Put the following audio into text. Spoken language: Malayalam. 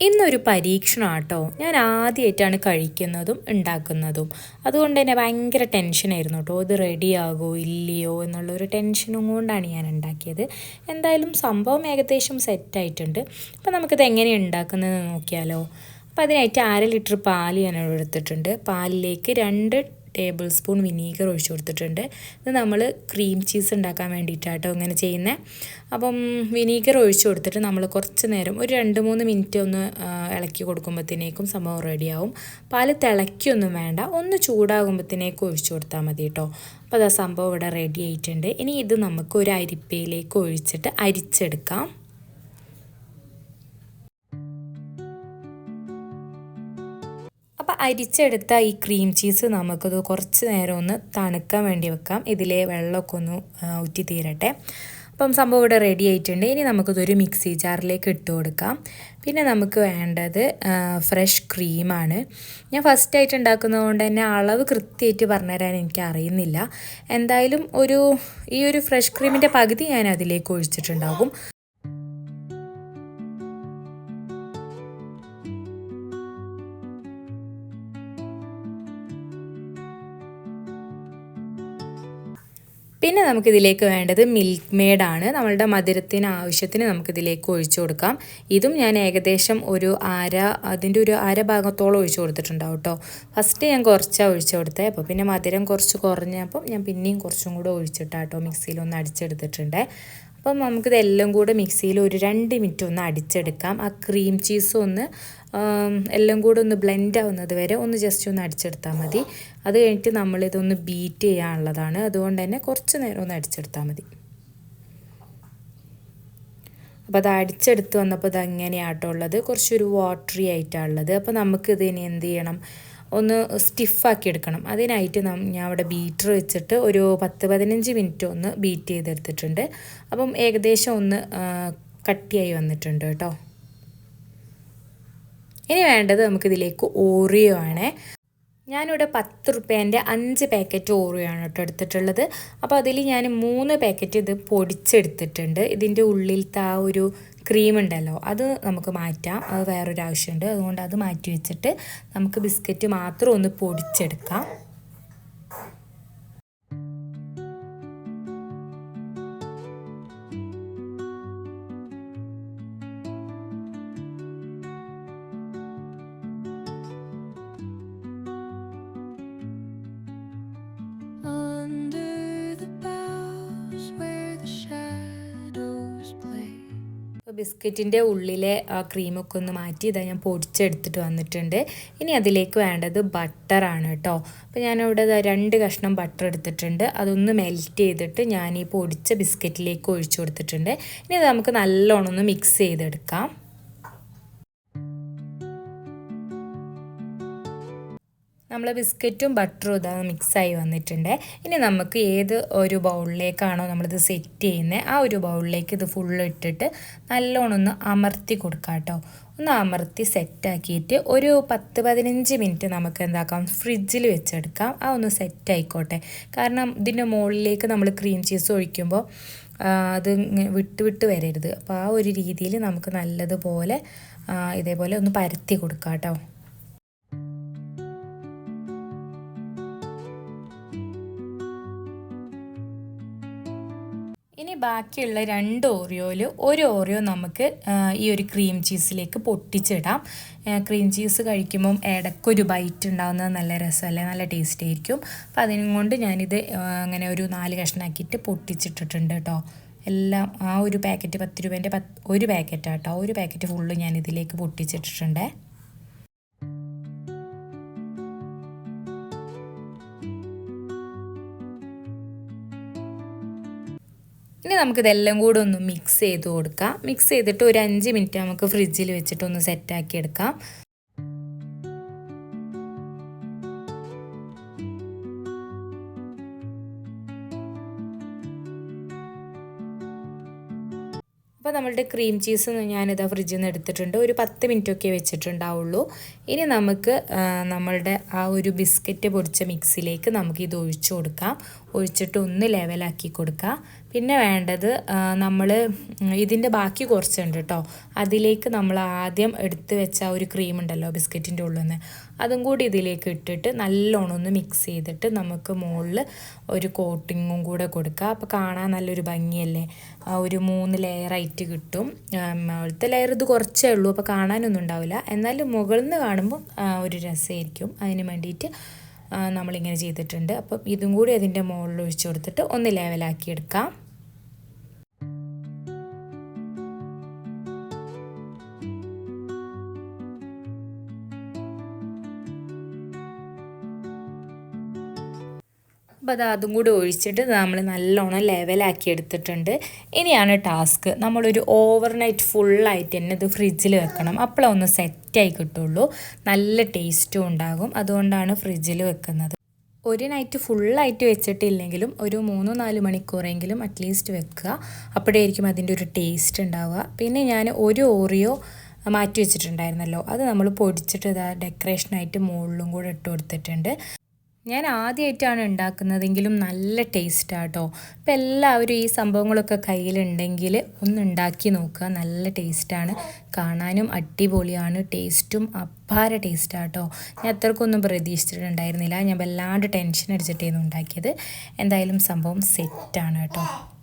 ഇന്നൊരു പരീക്ഷണം കേട്ടോ ഞാൻ ആദ്യമായിട്ടാണ് കഴിക്കുന്നതും ഉണ്ടാക്കുന്നതും. അതുകൊണ്ട് തന്നെ ഭയങ്കര ടെൻഷനായിരുന്നു കേട്ടോ ഇത് റെഡിയാകോ ഇല്ലയോ എന്നുള്ളൊരു ടെൻഷനും കൊണ്ടാണ് ഞാൻ ഉണ്ടാക്കിയത്. എന്തായാലും സംഭവം ഏകദേശം സെറ്റായിട്ടുണ്ട് അപ്പോൾ നമുക്കിത് എങ്ങനെ ഉണ്ടാക്കുന്നതെന്ന് നോക്കിയാലോ. അപ്പോൾ അതിനായിട്ട് അര ലിറ്റർ പാൽ ഞാൻ എടുത്തിട്ടുണ്ട്. പാലിലേക്ക് രണ്ട് ടേബിൾ സ്പൂൺ വിനീഗർ ഒഴിച്ചു കൊടുത്തിട്ടുണ്ട്. ഇത് നമ്മൾ ക്രീം ചീസ് ഉണ്ടാക്കാൻ വേണ്ടിയിട്ടാട്ടോ ഇങ്ങനെ ചെയ്യുന്നത് അപ്പം വിനീഗർ ഒഴിച്ചു കൊടുത്തിട്ട് നമ്മൾ കുറച്ച് നേരം ഒരു രണ്ട് മൂന്ന് മിനിറ്റ് ഒന്ന് ഇളക്കി കൊടുക്കുമ്പോഴത്തേക്കും സംഭവം റെഡിയാവും പാൽ തിളയ്ക്കൊന്നും വേണ്ട. ഒന്ന് ചൂടാകുമ്പോഴത്തേക്കും ഒഴിച്ചു കൊടുത്താൽ മതി കേട്ടോ അപ്പോൾ അതാ സംഭവം ഇവിടെ റെഡി ആയിട്ടുണ്ട്. ഇനി ഇത് നമുക്ക് ഒരു അരിപ്പയിലേക്ക് ഒഴിച്ചിട്ട് അരിച്ചെടുക്കാം. അപ്പോൾ അരിച്ചെടുത്ത ഈ ക്രീം ചീസ് നമുക്കത് കുറച്ച് നേരം ഒന്ന് തണുക്കാൻ വേണ്ടി വെക്കാം. ഇതിലെ വെള്ളമൊക്കെ ഒന്ന് ഉറ്റി തീരട്ടെ അപ്പം സംഭവം ഇവിടെ റെഡി ആയിട്ടുണ്ട്. ഇനി നമുക്കിതൊരു മിക്സി ജാറിലേക്ക് ഇട്ട് കൊടുക്കാം. പിന്നെ നമുക്ക് വേണ്ടത് ഫ്രഷ് ക്രീമാണ് ഞാൻ ഫസ്റ്റ് ആയിട്ട് ഉണ്ടാക്കുന്നത് കൊണ്ട് തന്നെ അളവ് കൃത്യമായിട്ട് പറഞ്ഞുതരാൻ എനിക്ക് അറിയുന്നില്ല. എന്തായാലും ഒരു ഈ ഒരു ഫ്രഷ് ക്രീമിന്റെ പകുതി ഞാൻ അതിലേക്ക് ഒഴിച്ചിട്ടുണ്ടാകും. പിന്നെ നമുക്കിതിലേക്ക് വേണ്ടത് മിൽക്ക് മെയ്ഡാണ് നമ്മളുടെ മധുരത്തിന് ആവശ്യത്തിന് നമുക്കിതിലേക്ക് ഒഴിച്ചു കൊടുക്കാം. ഇതും ഞാൻ ഏകദേശം ഒരു അര അതിന്റെ ഒരു അര ഭാഗത്തോളം ഒഴിച്ചു കൊടുത്തിട്ടുണ്ടാവും കേട്ടോ ഫസ്റ്റ് ഞാൻ കുറച്ചാണ് ഒഴിച്ചു കൊടുത്തത് അപ്പോൾ പിന്നെ മധുരം കുറച്ച് കുറഞ്ഞപ്പം ഞാൻ പിന്നെയും കുറച്ചും കൂടെ ഒഴിച്ചിട്ടാട്ടോ മിക്സിയിൽ ഒന്ന് അടിച്ചെടുത്തിട്ടുണ്ട്. അപ്പം നമുക്കിതെല്ലാം കൂടെ മിക്സിയിൽ ഒരു രണ്ട് മിനിറ്റ് ഒന്ന് അടിച്ചെടുക്കാം. ആ ക്രീം ചീസും ഒന്ന് എല്ലാം കൂടെ ഒന്ന് ബ്ലെൻഡ് ആവുന്നത് വരെ ഒന്ന് ജസ്റ്റ് ഒന്ന് അടിച്ചെടുത്താൽ മതി. അത് കഴിഞ്ഞിട്ട് നമ്മളിതൊന്ന് ബീറ്റ് ചെയ്യാനുള്ളതാണ്. അതുകൊണ്ട് തന്നെ കുറച്ച് നേരം ഒന്ന് അടിച്ചെടുത്താൽ മതി. അപ്പോൾ അത് അടിച്ചെടുത്ത് വന്നപ്പോൾ ഇത് അങ്ങനെയാട്ടോ ഉള്ളത്. കുറച്ചൊരു വാട്ടറി ആയിട്ടാണ് ഉള്ളത്. അപ്പോൾ നമുക്കിത് ഇനി എന്ത് ചെയ്യണം? ഒന്ന് സ്റ്റിഫാക്കി എടുക്കണം. അതിനായിട്ട് ഞാൻ അവിടെ ബീറ്റർ വെച്ചിട്ട് ഒരു പത്ത് പതിനഞ്ച് മിനിറ്റ് ഒന്ന് ബീറ്റ് ചെയ്തെടുത്തിട്ടുണ്ട്. അപ്പം ഏകദേശം ഒന്ന് കട്ടിയായി വന്നിട്ടുണ്ട് കേട്ടോ. ഇനി വേണ്ടത് നമുക്കിതിലേക്ക് ഓറിയോ ആണ്. ഞാനിവിടെ പത്ത് റുപ്യേന്റെ അഞ്ച് പാക്കറ്റ് ഓറിയോ കേട്ടോ എടുത്തിട്ടുള്ളത്. അപ്പോൾ അതിൽ ഞാൻ മൂന്ന് പാക്കറ്റ് ഇത് പൊടിച്ചെടുത്തിട്ടുണ്ട്. ഇതിന്റെ ഉള്ളിലത്തെ ആ ഒരു ക്രീം ഉണ്ടല്ലോ അത് നമുക്ക് മാറ്റാം. അത് വേറൊരു ആവശ്യമുണ്ട് അതുകൊണ്ട് അത് മാറ്റി വെച്ചിട്ട് നമുക്ക് ബിസ്ക്കറ്റ് മാത്രം ഒന്ന് പൊടിച്ചെടുക്കാം. ബിസ്ക്കറ്റിന്റെ ഉള്ളിലെ ക്രീമൊക്കെ ഒന്ന് മാറ്റി ഇതാ ഞാൻ പൊടിച്ചെടുത്തിട്ട് വന്നിട്ടുണ്ട്. ഇനി അതിലേക്ക് വേണ്ടത് ബട്ടറാണ് കേട്ടോ. അപ്പോൾ ഞാനിവിടെ രണ്ട് കഷ്ണം ബട്ടർ എടുത്തിട്ടുണ്ട്. അതൊന്ന് മെൽറ്റ് ചെയ്തിട്ട് ഞാൻ ഈ പൊടിച്ച ബിസ്ക്കറ്റിലേക്ക് ഒഴിച്ചു കൊടുത്തിട്ടുണ്ട്. ഇനി അത് നമുക്ക് നല്ലോണം ഒന്ന് മിക്സ് ചെയ്തെടുക്കാം. നമ്മൾ ബിസ്ക്കറ്റും ബട്ടറും ഇതാ മിക്സായി വന്നിട്ടുണ്ട്. ഇനി നമുക്ക് ഏത് ഒരു ബൗളിലേക്കാണോ നമ്മളിത് സെറ്റ് ചെയ്യുന്നത് ആ ഒരു ബൗളിലേക്ക് ഇത് ഫുള്ള് ഇട്ടിട്ട് നല്ലോണം ഒന്ന് അമർത്തി കൊടുക്കാം കേട്ടോ. ഒന്ന് അമർത്തി സെറ്റാക്കിയിട്ട് ഒരു പത്ത് പതിനഞ്ച് മിനിറ്റ് നമുക്ക് എന്താക്കാം ഫ്രിഡ്ജിൽ വെച്ചെടുക്കാം. ആ ഒന്ന് സെറ്റ് ആയിക്കോട്ടെ. കാരണം ഇതിന്റെ മുകളിലേക്ക് നമ്മൾ ക്രീം ചീസ് ഒഴിക്കുമ്പോൾ അത് വിട്ട് വിട്ട് വരരുത്. അപ്പോൾ ആ ഒരു രീതിയിൽ നമുക്ക് നല്ലതുപോലെ ഇതേപോലെ ഒന്ന് പരത്തി കൊടുക്കാം കേട്ടോ. ഇനി ബാക്കിയുള്ള രണ്ട് ഓറിയോയിൽ ഒരു ഓറിയോ നമുക്ക് ഈ ഒരു ക്രീം ചീസിലേക്ക് പൊട്ടിച്ചിടാം. ക്രീം ചീസ് കഴിക്കുമ്പം ഇടയ്ക്കൊരു ബൈറ്റ് ഉണ്ടാകുന്നത് നല്ല രസമല്ലേ? നല്ല ടേസ്റ്റ് ആയിരിക്കും. അപ്പം അതിനും കൊണ്ട് ഞാനിത് അങ്ങനെ ഒരു നാല് കഷ്ണാക്കിയിട്ട് പൊട്ടിച്ചിട്ടിട്ടുണ്ട് കേട്ടോ എല്ലാം ആ ഒരു പാക്കറ്റ് പത്ത് രൂപേന്റെ പത്ത് ഒരു പാക്കറ്റാട്ടോ ഒരു പാക്കറ്റ് ഫുള്ള് ഞാനിതിലേക്ക് പൊട്ടിച്ചിട്ടിട്ടുണ്ട്. ഇനി നമുക്കിതെല്ലാം കൂടെ ഒന്ന് മിക്സ് ചെയ്ത് കൊടുക്കാം. മിക്സ് ചെയ്തിട്ട് ഒരു അഞ്ച് മിനിറ്റ് നമുക്ക് ഫ്രിഡ്ജിൽ വെച്ചിട്ട് ഒന്ന് സെറ്റാക്കി എടുക്കാം. അപ്പോൾ നമ്മളുടെ ക്രീം ചീസ് ഞാനിതാ ഫ്രിഡ്ജിൽ നിന്ന് എടുത്തിട്ടുണ്ട്. ഒരു പത്ത് മിനിറ്റൊക്കെ വെച്ചിട്ടുണ്ടാവുള്ളൂ. ഇനി നമുക്ക് നമ്മളുടെ ആ ഒരു ബിസ്ക്കറ്റ് പൊടിച്ച മിക്സിലേക്ക് നമുക്ക് ഇത് ഒഴിച്ചു കൊടുക്കാം. ഒഴിച്ചിട്ട് ഒന്ന് ലെവലാക്കി കൊടുക്കുക. പിന്നെ വേണ്ടത് നമ്മൾ ഇതിന്റെ ബാക്കി കുറച്ചുണ്ട് കേട്ടോ അതിലേക്ക് നമ്മൾ ആദ്യം എടുത്ത് വെച്ച ഒരു ക്രീം ഉണ്ടല്ലോ ബിസ്ക്കറ്റിന്റെ ഉള്ളിൽ നിന്ന് അതും കൂടി ഇതിലേക്ക് ഇട്ടിട്ട് നല്ലോണം ഒന്ന് മിക്സ് ചെയ്തിട്ട് നമുക്ക് മുകളിൽ ഒരു കോട്ടിങ്ങും കൂടെ കൊടുക്കുക. അപ്പോൾ കാണാൻ നല്ലൊരു ഭംഗിയല്ലേ? ഒരു മൂന്ന് ലെയറായിട്ട് കിട്ടും. മുകളിലത്തെ ലെയർ ഇത് കുറച്ചേ ഉള്ളൂ. അപ്പോൾ കാണാനൊന്നും ഉണ്ടാവില്ല. എന്നാലും മുകളിൽ നിന്ന് കാണുമ്പോൾ ഒരു രസമായിരിക്കും. അതിന് വേണ്ടിയിട്ട് നമ്മളിങ്ങനെ ചെയ്തിട്ടുണ്ട്. അപ്പം ഇതും കൂടി അതിന്റെ മുകളിൽ ഒഴിച്ചു കൊടുത്തിട്ട് ഒന്ന് ലെവലാക്കി എടുക്കാം. അപ്പോൾ അത് അതും കൂടി ഒഴിച്ചിട്ട് നമ്മൾ നല്ലോണം ലെവലാക്കി എടുത്തിട്ടുണ്ട്. ഇനിയാണ് ടാസ്ക്. നമ്മളൊരു ഓവർനൈറ്റ് ഫുള്ളായിട്ട് തന്നെ ഇത് ഫ്രിഡ്ജിൽ വെക്കണം. അപ്പോഴൊന്ന് സെറ്റായി കിട്ടുള്ളൂ. നല്ല ടേസ്റ്റും ഉണ്ടാകും. അതുകൊണ്ടാണ് ഫ്രിഡ്ജിൽ വെക്കുന്നത്. ഒരു നൈറ്റ് ഫുള്ളായിട്ട് വെച്ചിട്ടില്ലെങ്കിലും ഒരു മൂന്നോ നാല് മണിക്കൂറെങ്കിലും അറ്റ്ലീസ്റ്റ് വെക്കുക. അപ്പോഴായിരിക്കും അതിന്റെ ഒരു ടേസ്റ്റ് ഉണ്ടാവുക. പിന്നെ ഞാൻ ഒരു ഓറിയോ മാറ്റി വെച്ചിട്ടുണ്ടായിരുന്നല്ലോ. അത് നമ്മൾ പൊടിച്ചിട്ട് ഇതാ ഡെക്കറേഷനായിട്ട് മുകളിലും കൂടെ ഇട്ട് കൊടുത്തിട്ടുണ്ട്. ഞാൻ ആദ്യമായിട്ടാണ് ഉണ്ടാക്കുന്നതെങ്കിലും നല്ല ടേസ്റ്റാണ് കേട്ടോ അപ്പം എല്ലാവരും ഈ സംഭവങ്ങളൊക്കെ കയ്യിലുണ്ടെങ്കിൽ ഒന്ന് ഉണ്ടാക്കി നോക്കുക. നല്ല ടേസ്റ്റാണ്. കാണാനും അടിപൊളിയാണ്. ടേസ്റ്റും അപ്പാര ടേസ്റ്റാണ് കേട്ടോ ഞാൻ അത്രക്കൊന്നും പ്രതീക്ഷിച്ചിട്ടുണ്ടായിരുന്നില്ല. ഞാൻ വല്ലാണ്ട് ടെൻഷൻ അടിച്ചിട്ടായിരുന്നു ഉണ്ടാക്കിയത്. എന്തായാലും സംഭവം സെറ്റാണ് കേട്ടോ.